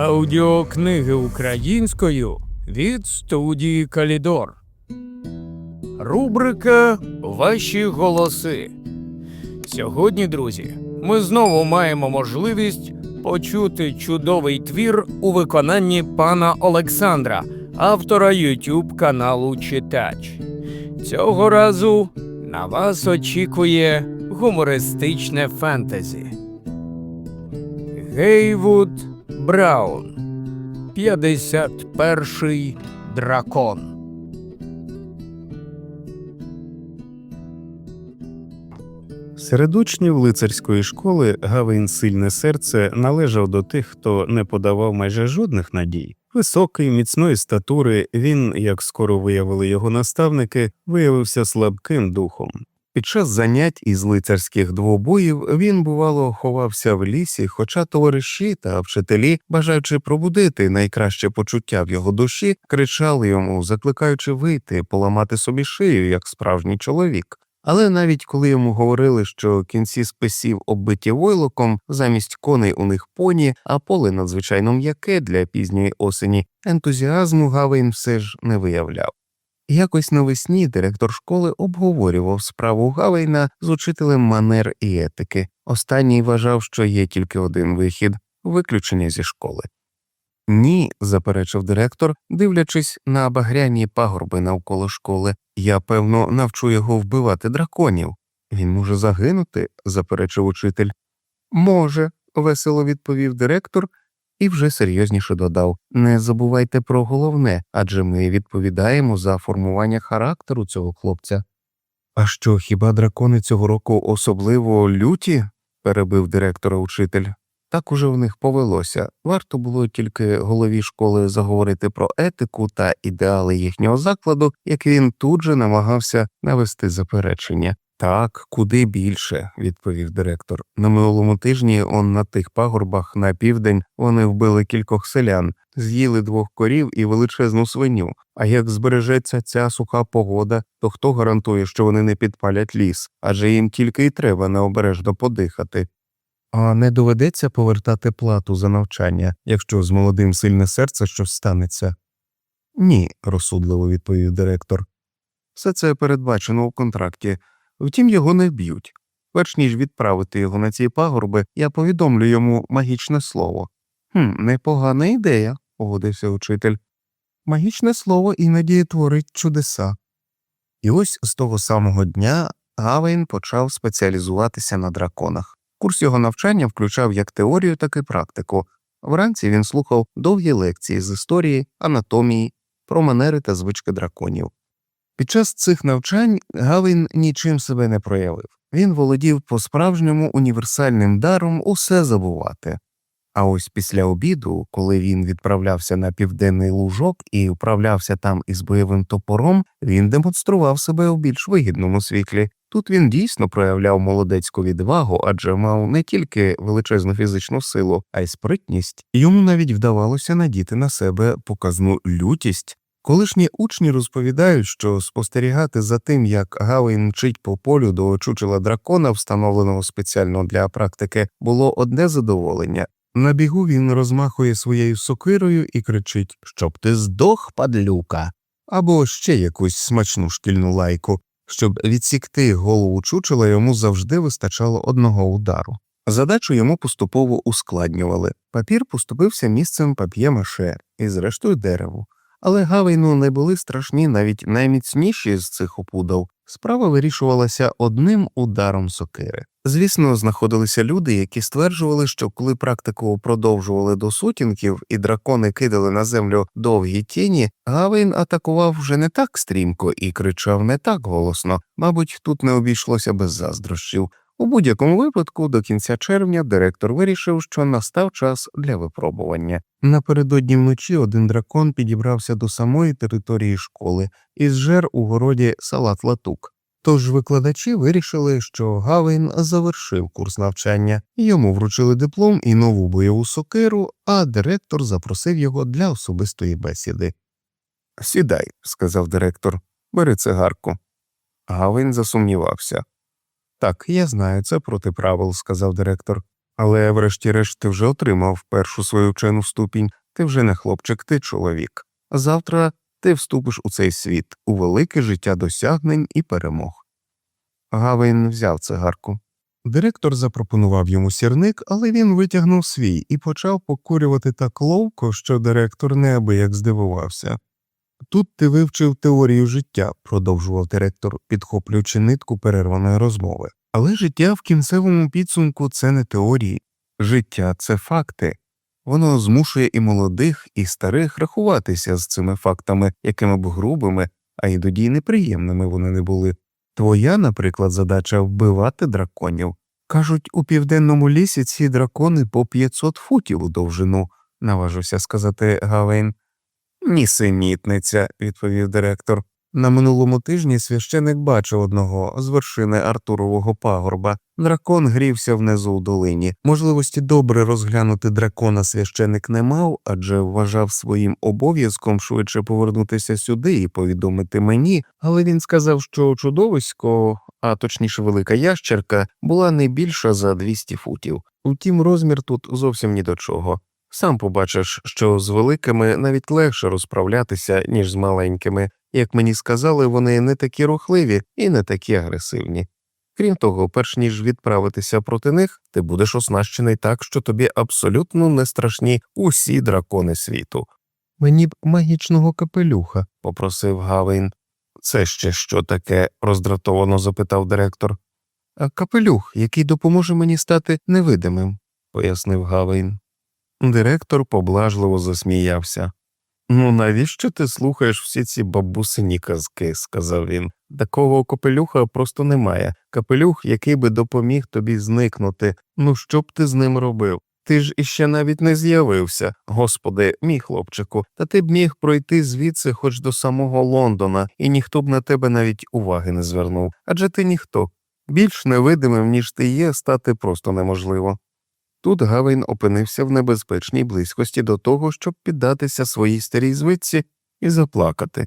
Аудіокниги українською від студії Калідор. Рубрика Ваші голоси. Сьогодні, друзі, ми знову маємо можливість почути чудовий твір у виконанні пана Олександра, автора YouTube каналу Читач. Цього разу на вас очікує гумористичне фентезі. Гейвуд Браун 51-й дракон. Серед учнів лицарської школи Гавин Сильне серце належав до тих, хто не подавав майже жодних надій. Високий, міцної статури, він, як скоро виявили його наставники, виявився слабким духом. Під час занять із лицарських двобоїв він, бувало, ховався в лісі, хоча товариші та вчителі, бажаючи пробудити найкраще почуття в його душі, кричали йому, закликаючи вийти, поламати собі шию, як справжній чоловік. Але навіть коли йому говорили, що кінці списів оббиті войлоком, замість коней у них поні, а поле надзвичайно м'яке для пізньої осені, ентузіазму Гавейн все ж не виявляв. Якось навесні директор школи обговорював справу Гавейна з учителем манер і етики. Останній вважав, що є тільки один вихід виключення зі школи. Ні, заперечив директор, дивлячись на багряні пагорби навколо школи. Я, певно, навчу його вбивати драконів. Він може загинути, заперечив учитель. Може, весело відповів директор і вже серйозніше додав Не забувайте про головне, адже ми відповідаємо за формування характеру цього хлопця. А що, хіба дракони цього року особливо люті? перебив директора учитель. Так уже в них повелося. Варто було тільки голові школи заговорити про етику та ідеали їхнього закладу, як він тут же намагався навести заперечення. Так, куди більше, відповів директор. На минулому тижні он на тих пагорбах на південь вони вбили кількох селян, з'їли двох корів і величезну свиню. А як збережеться ця суха погода, то хто гарантує, що вони не підпалять ліс, адже їм тільки й треба необережно подихати. А не доведеться повертати плату за навчання, якщо з молодим сильне серце щось станеться? Ні, розсудливо відповів директор. Все це передбачено у контракті, втім його не вб'ють. Перш ніж відправити його на ці пагорби, я повідомлю йому магічне слово. Хм, непогана ідея, погодився учитель. Магічне слово іноді творить чудеса. І ось з того самого дня Гавейн почав спеціалізуватися на драконах. Курс його навчання включав як теорію, так і практику. Вранці він слухав довгі лекції з історії, анатомії, про манери та звички драконів. Під час цих навчань Гавін нічим себе не проявив. Він володів по справжньому універсальним даром усе забувати. А ось після обіду, коли він відправлявся на південний лужок і вправлявся там із бойовим топором, він демонстрував себе у більш вигідному світлі. Тут він дійсно проявляв молодецьку відвагу, адже мав не тільки величезну фізичну силу, а й спритність, йому навіть вдавалося надіти на себе показну лютість. Колишні учні розповідають, що спостерігати за тим, як Гавейн мчить по полю до чучела дракона, встановленого спеціально для практики, було одне задоволення. На бігу він розмахує своєю сокирою і кричить Щоб ти здох, падлюка, або ще якусь смачну шкільну лайку. Щоб відсікти голову чучела, йому завжди вистачало одного удару. Задачу йому поступово ускладнювали. Папір поступився місцем пап'є-маше і, зрештою, дереву. Але Гавейну не були страшні навіть найміцніші з цих опудов. Справа вирішувалася одним ударом сокири. Звісно, знаходилися люди, які стверджували, що коли практику продовжували до сутінків і дракони кидали на землю довгі тіні, Гавейн атакував вже не так стрімко і кричав не так голосно. Мабуть, тут не обійшлося без заздрощів. У будь-якому випадку, до кінця червня директор вирішив, що настав час для випробування. Напередодні вночі один дракон підібрався до самої території школи і зжер у городі салат латук. Тож викладачі вирішили, що Гавейн завершив курс навчання, йому вручили диплом і нову бойову сокиру, а директор запросив його для особистої бесіди. Сідай, сказав директор, бери цигарку. Гавейн засумнівався. Так, я знаю, це проти правил, сказав директор. Але, врешті-решт, ти вже отримав першу свою вчену ступінь, ти вже не хлопчик, ти чоловік. Завтра ти вступиш у цей світ, у велике життя досягнень і перемог. Гавейн взяв цигарку. Директор запропонував йому сірник, але він витягнув свій і почав покурювати так ловко, що директор неабияк здивувався. Тут ти вивчив теорію життя, продовжував директор, підхоплюючи нитку перерваної розмови. Але життя в кінцевому підсумку це не теорії, життя це факти. Воно змушує і молодих, і старих рахуватися з цими фактами, якими б грубими, а іноді й неприємними вони не були. Твоя, наприклад, задача вбивати драконів. Кажуть, у південному лісі ці дракони по 500 футів у довжину, наважився сказати Гавейн. Нісенітниця, відповів директор. На минулому тижні священик бачив одного з вершини Артурового пагорба. Дракон грівся внизу у долині. Можливості добре розглянути дракона священик не мав, адже вважав своїм обов'язком швидше повернутися сюди і повідомити мені, але він сказав, що чудовисько, а точніше велика ящерка, була не більша за 200 футів. Утім, розмір тут зовсім ні до чого. Сам побачиш, що з великими навіть легше розправлятися, ніж з маленькими. Як мені сказали, вони не такі рухливі і не такі агресивні. Крім того, перш ніж відправитися проти них, ти будеш оснащений так, що тобі абсолютно не страшні усі дракони світу. Мені б магічного капелюха, попросив Гавейн. Це ще що таке? роздратовано запитав директор. «А Капелюх, який допоможе мені стати невидимим, пояснив Гавейн. Директор поблажливо засміявся. Ну, навіщо ти слухаєш всі ці бабусині казки? сказав він. Такого капелюха просто немає. Капелюх, який би допоміг тобі зникнути. Ну що б ти з ним робив? Ти ж іще навіть не з'явився, господи, мій хлопчику, та ти б міг пройти звідси хоч до самого Лондона, і ніхто б на тебе навіть уваги не звернув. Адже ти ніхто. Більш невидимим, ніж ти є, стати просто неможливо. Тут Гавейн опинився в небезпечній близькості до того, щоб піддатися своїй старій звичці і заплакати.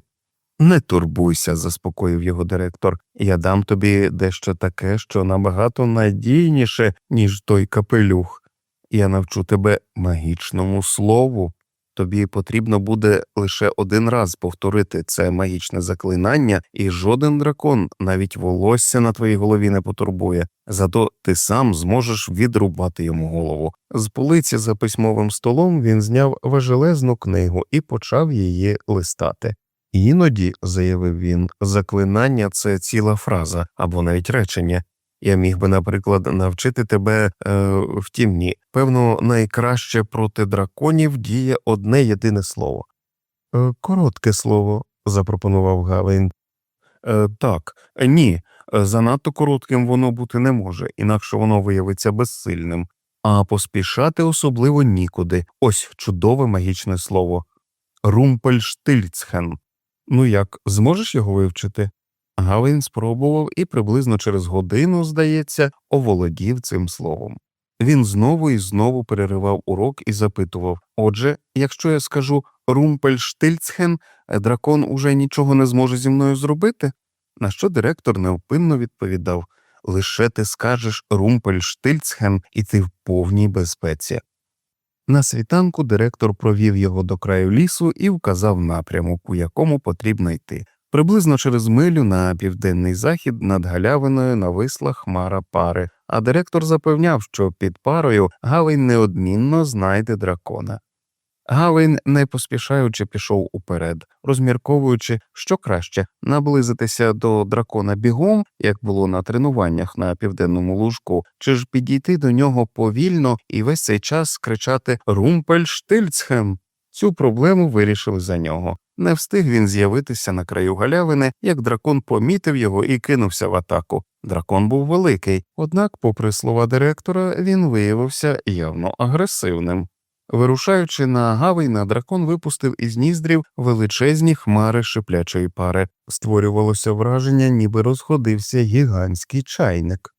Не турбуйся, заспокоїв його директор, я дам тобі дещо таке, що набагато надійніше, ніж той капелюх. Я навчу тебе магічному слову. Тобі потрібно буде лише один раз повторити це магічне заклинання, і жоден дракон, навіть волосся на твоїй голові не потурбує, зато ти сам зможеш відрубати йому голову. З полиці за письмовим столом він зняв важелезну книгу і почав її листати. Іноді, заявив він, заклинання це ціла фраза або навіть речення. Я міг би, наприклад, навчити тебе е, втім ні. Певно, найкраще проти драконів діє одне єдине слово. Е, коротке слово, запропонував Гавейн. Е, так, ні. Е, Занадто коротким воно бути не може, інакше воно виявиться безсильним. А поспішати особливо нікуди. Ось чудове магічне слово. Румпельштильцхен. Ну як, зможеш його вивчити? Гавейн спробував і приблизно через годину, здається, оволодів цим словом. Він знову і знову переривав урок і запитував Отже, якщо я скажу Румпельштильцхен, дракон уже нічого не зможе зі мною зробити? На що директор невпинно відповідав Лише ти скажеш Румпельштильцхен, і ти в повній безпеці. На світанку директор провів його до краю лісу і вказав напрямок, у якому потрібно йти. Приблизно через милю на південний захід над галявиною нависла хмара пари, а директор запевняв, що під парою Гавейн неодмінно знайде дракона. Гавейн, не поспішаючи, пішов уперед, розмірковуючи, що краще наблизитися до дракона бігом, як було на тренуваннях на південному лужку, чи ж підійти до нього повільно і весь цей час кричати Румпельштильцхем. Цю проблему вирішили за нього. Не встиг він з'явитися на краю галявини, як дракон помітив його і кинувся в атаку. Дракон був великий, однак, попри слова директора, він виявився явно агресивним. Вирушаючи на гавейна, дракон випустив із ніздрів величезні хмари шиплячої пари. Створювалося враження, ніби розходився гігантський чайник.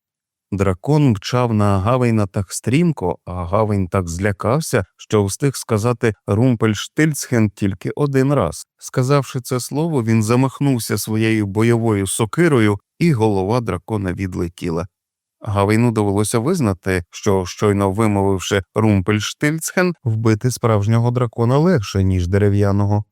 Дракон мчав на Гавейна так стрімко, а Гавейн так злякався, що встиг сказати Румпельштильцхен тільки один раз. Сказавши це слово, він замахнувся своєю бойовою сокирою, і голова дракона відлетіла. Гавейну довелося визнати, що, щойно вимовивши Румпельштильцхен, вбити справжнього дракона легше, ніж дерев'яного.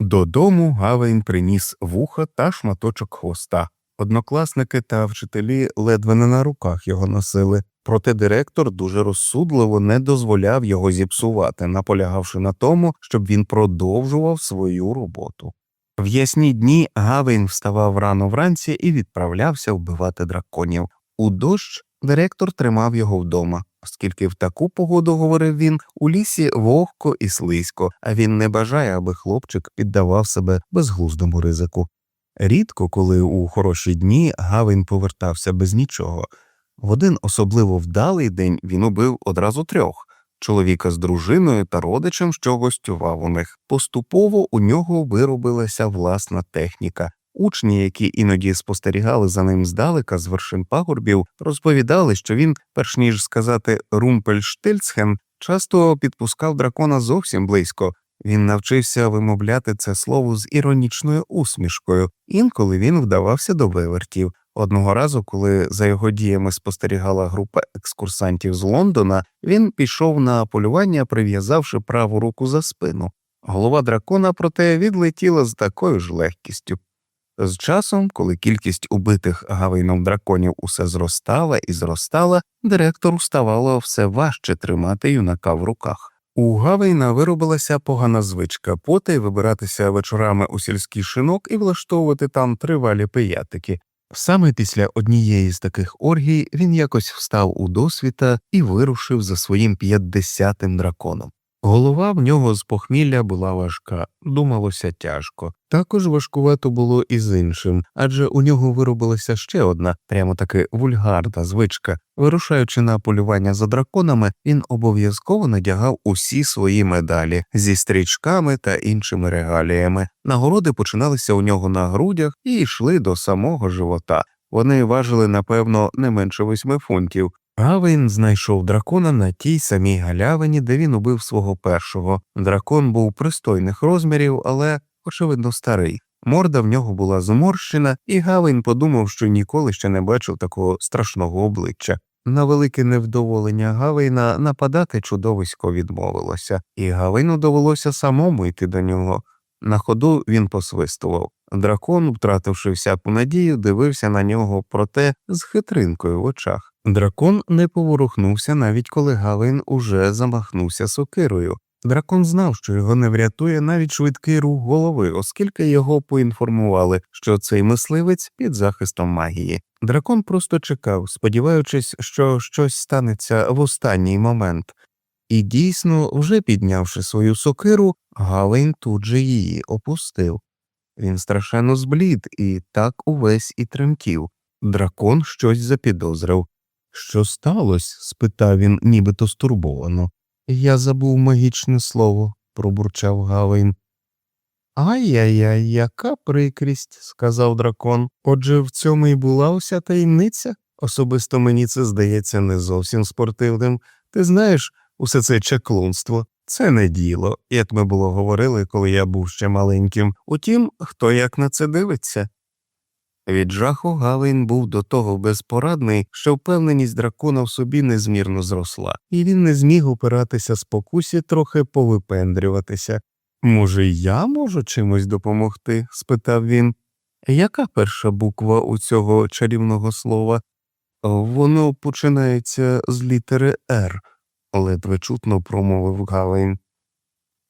Додому Гавейн приніс вуха та шматочок хвоста. Однокласники та вчителі ледве не на руках його носили, проте директор дуже розсудливо не дозволяв його зіпсувати, наполягавши на тому, щоб він продовжував свою роботу. В ясні дні Гавейн вставав рано вранці і відправлявся вбивати драконів. У дощ директор тримав його вдома, оскільки в таку погоду, говорив він, у лісі вогко і слизько, а він не бажає, аби хлопчик піддавав себе безглуздому ризику. Рідко, коли у хороші дні Гавейн повертався без нічого. В один особливо вдалий день він убив одразу трьох чоловіка з дружиною та родичем, що гостював у них. Поступово у нього виробилася власна техніка. Учні, які іноді спостерігали за ним здалека з вершин пагорбів, розповідали, що він, перш ніж сказати Румпельштильцхен, часто підпускав дракона зовсім близько. Він навчився вимовляти це слово з іронічною усмішкою, інколи він вдавався до вивертів. Одного разу, коли за його діями спостерігала група екскурсантів з Лондона, він пішов на полювання, прив'язавши праву руку за спину. Голова дракона, проте, відлетіла з такою ж легкістю. З часом, коли кількість убитих гавейном драконів усе зростала і зростала, директору ставало все важче тримати юнака в руках. У Гавейна виробилася погана звичка потай вибиратися вечорами у сільський шинок і влаштовувати там тривалі пиятики. Саме після однієї з таких оргій він якось встав у досвіта і вирушив за своїм п'ятдесятим драконом. Голова в нього з похмілля була важка, думалося тяжко. Також важкувато було і з іншим, адже у нього виробилася ще одна, прямо таки вульгарна звичка. Вирушаючи на полювання за драконами, він обов'язково надягав усі свої медалі зі стрічками та іншими регаліями. Нагороди починалися у нього на грудях і йшли до самого живота. Вони важили, напевно, не менше восьми фунтів. Гавейн знайшов дракона на тій самій галявині, де він убив свого першого. Дракон був пристойних розмірів, але, очевидно, старий. Морда в нього була зморщена, і Гавейн подумав, що ніколи ще не бачив такого страшного обличчя. На велике невдоволення Гавейна нападати чудовисько відмовилося, і Гавейну довелося самому йти до нього. На ходу він посвистував. Дракон, втративши всяку надію, дивився на нього, проте з хитринкою в очах. Дракон не поворухнувся, навіть коли Гавейн уже замахнувся сокирою. Дракон знав, що його не врятує навіть швидкий рух голови, оскільки його поінформували, що цей мисливець під захистом магії. Дракон просто чекав, сподіваючись, що щось станеться в останній момент. І дійсно, вже піднявши свою сокиру, Гавейн тут же її опустив. Він страшенно зблід і так увесь і тремтів. Дракон щось запідозрив. Що сталося? спитав він, нібито стурбовано. Я забув магічне слово, пробурчав Гавейн. Ай-яй-яй, яка прикрість, сказав дракон. Отже, в цьому і була уся таємниця? Особисто мені це здається не зовсім спортивним. Ти знаєш, усе це чаклунство. Це не діло, як ми було говорили, коли я був ще маленьким. Утім, хто як на це дивиться. Від жаху Гавейн був до того безпорадний, що впевненість дракона в собі незмірно зросла, і він не зміг опиратися спокусі трохи повипендрюватися. Може, я можу чимось допомогти? спитав він. Яка перша буква у цього чарівного слова? Воно починається з літери Р, ледве чутно промовив Гавейн.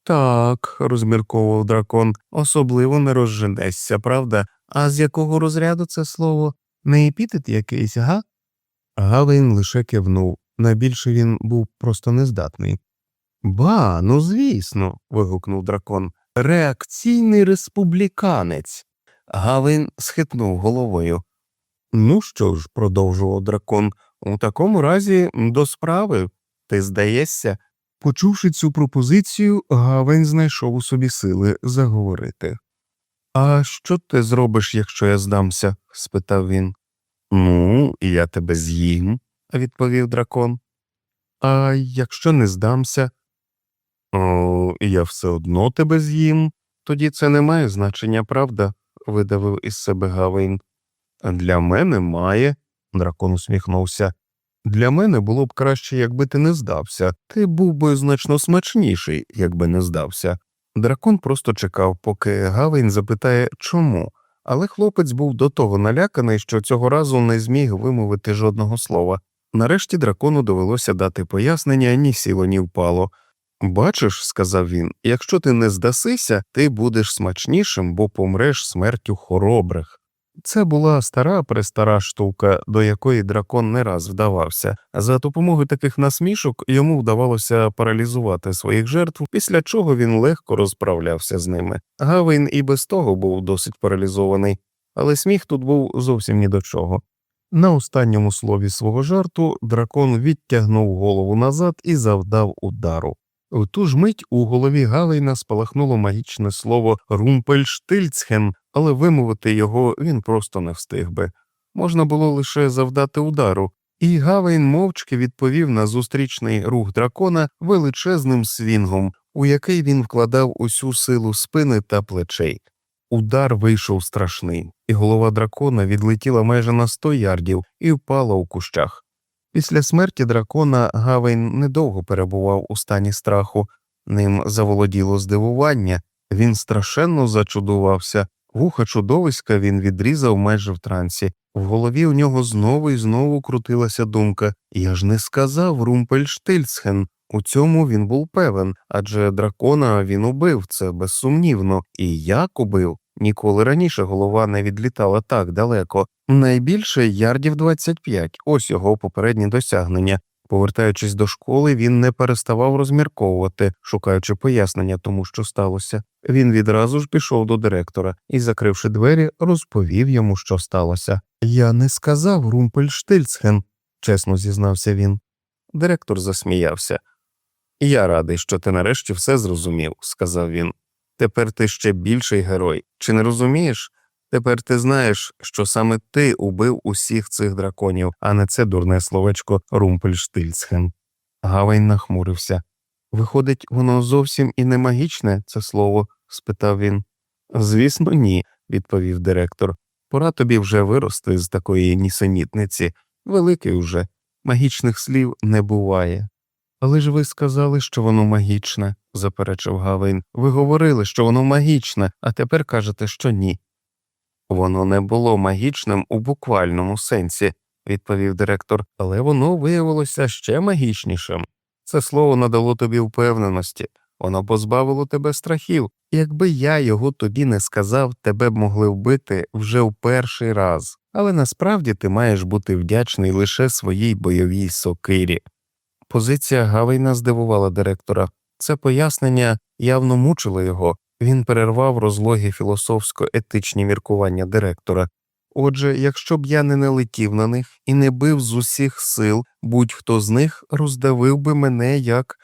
Так, розмірковував дракон, особливо не розженешся, правда? А з якого розряду це слово? Не епітет якийсь, га? Гавейн лише кивнув. Найбільше він був просто нездатний. Ба, ну звісно. вигукнув дракон. Реакційний республіканець. Гавейн схитнув головою. Ну що ж, продовжував дракон, у такому разі до справи. Ти здаєшся? Почувши цю пропозицію, Гавень знайшов у собі сили заговорити. А що ти зробиш, якщо я здамся? спитав він. Ну, я тебе з'їм, відповів дракон. А якщо не здамся? О, я все одно тебе з'їм. Тоді це не має значення, правда? видавив із себе Гавейн. Для мене має, дракон усміхнувся. Для мене було б краще, якби ти не здався. Ти був би значно смачніший, якби не здався. Дракон просто чекав, поки Гавейн запитає чому, але хлопець був до того наляканий, що цього разу не зміг вимовити жодного слова. Нарешті дракону довелося дати пояснення ні сіло, ні впало. Бачиш, сказав він, якщо ти не здасися, ти будеш смачнішим, бо помреш смертю хоробрих. Це була стара престара штука, до якої дракон не раз вдавався. За допомогою таких насмішок йому вдавалося паралізувати своїх жертв, після чого він легко розправлявся з ними. Гавейн і без того був досить паралізований, але сміх тут був зовсім ні до чого. На останньому слові свого жарту дракон відтягнув голову назад і завдав удару. В ту ж мить у голові Галейна спалахнуло магічне слово Румпельштильцхен, але вимовити його він просто не встиг би. Можна було лише завдати удару, і Гавейн мовчки відповів на зустрічний рух дракона величезним свінгом, у який він вкладав усю силу спини та плечей. Удар вийшов страшний, і голова дракона відлетіла майже на сто ярдів і впала у кущах. Після смерті дракона Гавейн недовго перебував у стані страху, ним заволоділо здивування, він страшенно зачудувався, вуха чудовиська він відрізав майже в трансі, в голові у нього знову і знову крутилася думка Я ж не сказав Румпельштильцхен. У цьому він був певен, адже дракона він убив, це безсумнівно, і як убив. Ніколи раніше голова не відлітала так далеко. Найбільше ярдів 25, ось його попередні досягнення. Повертаючись до школи, він не переставав розмірковувати, шукаючи пояснення тому, що сталося. Він відразу ж пішов до директора і, закривши двері, розповів йому, що сталося. Я не сказав Румпельштильцхен, чесно зізнався він. Директор засміявся. Я радий, що ти нарешті все зрозумів, сказав він. Тепер ти ще більший герой. Чи не розумієш? Тепер ти знаєш, що саме ти убив усіх цих драконів, а не це дурне словечко Румпельштильцхен. Гавейн нахмурився. Виходить, воно зовсім і не магічне, це слово? спитав він. Звісно, ні, відповів директор. Пора тобі вже вирости з такої нісенітниці. Великий уже. Магічних слів не буває. Але ж ви сказали, що воно магічне, заперечив Гавейн. Ви говорили, що воно магічне, а тепер кажете, що ні. Воно не було магічним у буквальному сенсі, відповів директор, але воно виявилося ще магічнішим. Це слово надало тобі впевненості, воно позбавило тебе страхів, якби я його тобі не сказав, тебе б могли вбити вже в перший раз, але насправді ти маєш бути вдячний лише своїй бойовій сокирі. Позиція Гавейна здивувала директора. Це пояснення явно мучило його. Він перервав розлогі філософсько-етичні міркування директора. Отже, якщо б я не налетів на них і не бив з усіх сил, будь-хто з них роздавив би мене як.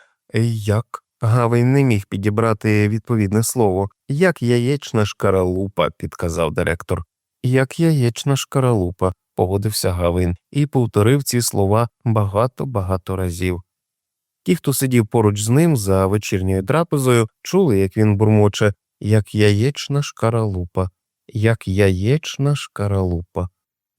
як. Гавейн не міг підібрати відповідне слово, як яєчна шкаралупа, підказав директор. Як яєчна шкаралупа, погодився Гавейн і повторив ці слова багато-багато разів. Ті, хто сидів поруч з ним за вечірньою трапезою, чули, як він бурмоче, як яєчна шкаралупа, як яєчна шкаралупа.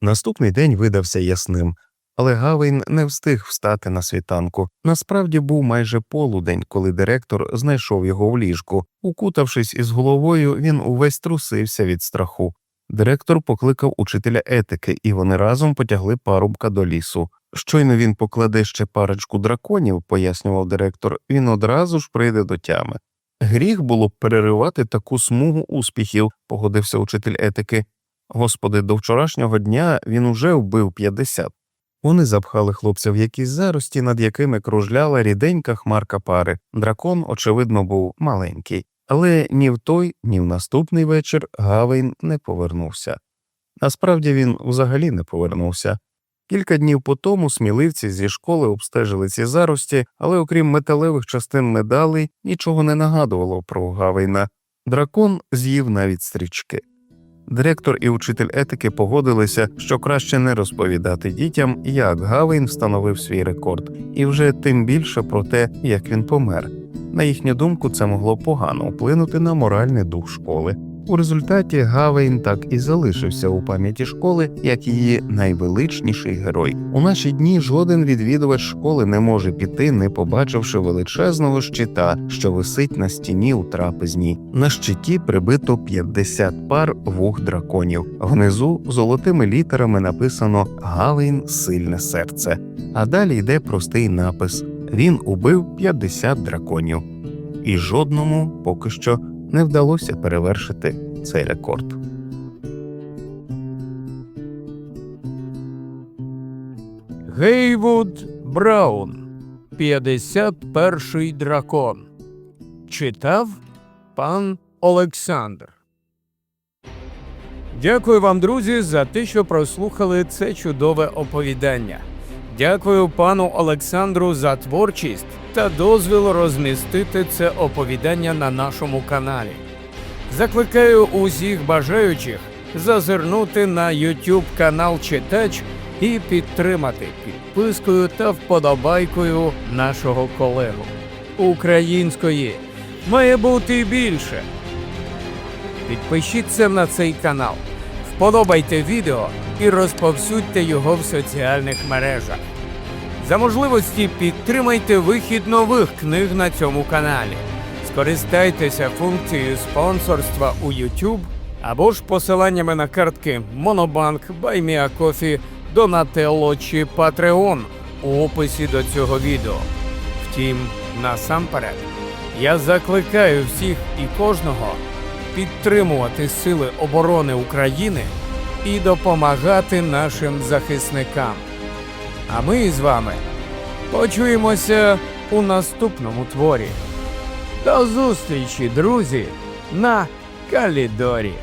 Наступний день видався ясним, але Гавейн не встиг встати на світанку. Насправді був майже полудень, коли директор знайшов його в ліжку. Укутавшись із головою, він увесь трусився від страху. Директор покликав учителя етики, і вони разом потягли парубка до лісу. Щойно він покладе ще парочку драконів, пояснював директор, він одразу ж прийде до тями. Гріх було б переривати таку смугу успіхів, погодився учитель етики. Господи, до вчорашнього дня він уже вбив 50. Вони запхали хлопця в якісь зарості, над якими кружляла ріденька хмарка пари. Дракон, очевидно, був маленький. Але ні в той, ні в наступний вечір Гавейн не повернувся. Насправді він взагалі не повернувся. Кілька днів по тому сміливці зі школи обстежили ці зарості, але окрім металевих частин медалей нічого не нагадувало про Гавейна. Дракон з'їв навіть стрічки. Директор і учитель етики погодилися, що краще не розповідати дітям, як Гавейн встановив свій рекорд, і вже тим більше про те, як він помер. На їхню думку, це могло погано вплинути на моральний дух школи. У результаті Гавейн так і залишився у пам'яті школи як її найвеличніший герой. У наші дні жоден відвідувач школи не може піти, не побачивши величезного щита, що висить на стіні у трапезній. На щиті прибито 50 пар вух драконів. Внизу золотими літерами написано Гавейн сильне серце. А далі йде простий напис: він убив 50 драконів. І жодному поки що не вдалося перевершити цей рекорд. Гейвуд Браун. 51-й дракон. Читав пан Олександр. Дякую вам, друзі, за те, що прослухали це чудове оповідання. Дякую пану Олександру за творчість та дозвіл розмістити це оповідання на нашому каналі. Закликаю усіх бажаючих зазирнути на YouTube канал Читач і підтримати підпискою та вподобайкою нашого колегу. Української має бути більше. Підпишіться на цей канал, вподобайте відео і розповсюдьте його в соціальних мережах. За можливості підтримайте вихід нових книг на цьому каналі. Скористайтеся функцією спонсорства у YouTube або ж посиланнями на картки Monobank, BuyMeACoffee, Donatello чи Patreon у описі до цього відео. Втім, насамперед, я закликаю всіх і кожного підтримувати Сили оборони України і допомагати нашим захисникам. А ми з вами почуємося у наступному творі. До зустрічі, друзі, на Калідорі.